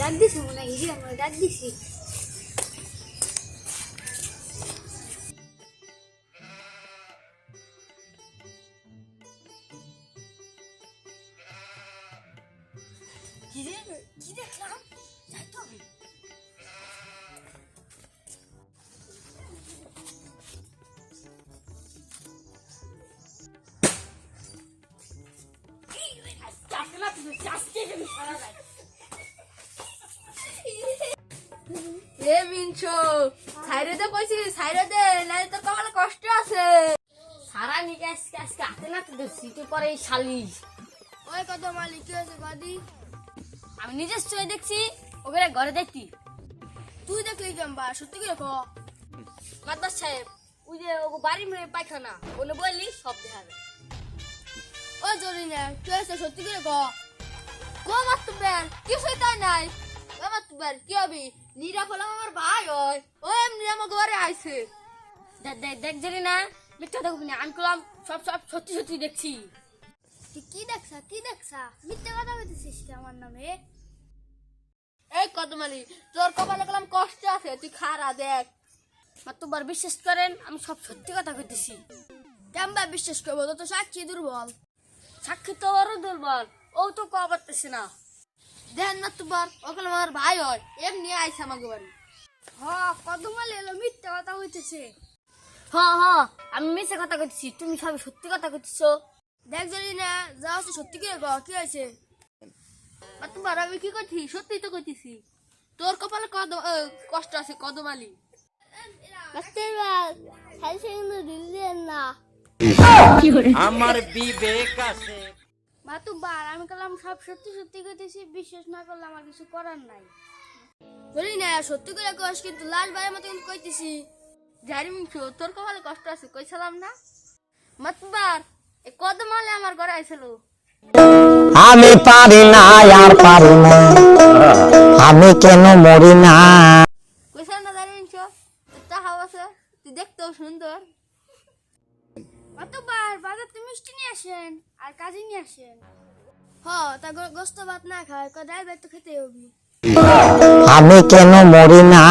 ডাক দিছি মনে হিরি আমরা ডাক দিছি। হিরে কি দেখলাম? যাই তো হবে এ মিনছো সাইরে তো কইছি সাইরে দে নাই তো তোমার কষ্ট আছে। সারা নিকে আজকে আজকে হাতে না তো সিটে পরে এই শালি। ওই কত মালিক কি হয়েছে বাদি? আমি নিজের চোখে দেখছি ওকে ঘরে দেখতি তুই দেখলি কেমবা সত্যি কি? রেখো মাদ্রাস সাহেব ওই যে ও বাড়ি মেরে পায়খানা ওনে বললি সব দেখা যায় ও জরি না কি হয়েছে সত্যি কি? রেখো গো মাতুবের কিছুই তাই নাই। মাতুবের কি হবি? নিরা ফলাম আমার ভাই হয় ও এমনি আমার ঘরে আইছে। দেখ দেখ দেখ জানি না মিথ্যা দেখবি না আমি করলাম সব সব সত্যি সত্যি দেখছি। তুই কি দেখছা কি দেখছা? মিথ্যে কথা বলতেছিস কি আমার নামে? এই কদমালি তোর কপালে গেলাম কষ্ট আছে তুই খারা দেখ। মাতুবার বিশ্বাস করেন আমি সব সত্যি কথা কইতেছি। কেমবা বিশ্বাস করব? তো সাক্ষী দুর্বল। সাক্ষী তো ওরও দুর্বল। ও তো পারতেছে না। দেন না তোমার ওখানে আমার ভাই হয় এমনি আইসা আমাকে বাড়ি। হ কদমালে এলো মিথ্যে কথা হইতেছে হ হ আমি কথা কইতেছি তুমি সব সত্যি কথা কইতেছো। দেখ জানি না যা সত্যি কি হয়েছে আর তোমার আমি কি করছি সত্যি তো করতেছি তোর কপালে কদম কষ্ট আছে কদমালি। না। আমার বিবেক আছে। মাতুবার আমি কলাম সব সত্যি সত্যি কইতেছি বিশ্বাস না করলে আমার কিছু করার নাই। জানি না সত্যি করে কস কিন্তু লাল ভাইয়ের মতো কিন্তু কইতেছি। জানি মিছো তোর কপালে কষ্ট আছে কইছিলাম না? মাতবার এ কদমালে আমার ঘরে আইছিল? আমি পারি না আর পারি না। আমি কেন মরি না? কইছিলাম না জানি মিছো তা হাওয়া আছে তুই দেখতেও সুন্দর। মাতুবার বাজার তো মিষ্টি নিয়ে আসেন আর কাজে নিয়ে আসেন। হ, তা গোস্ত ভাত না খায় কদাই ভাত তো খেতে হবি। আমি কেন মরি না?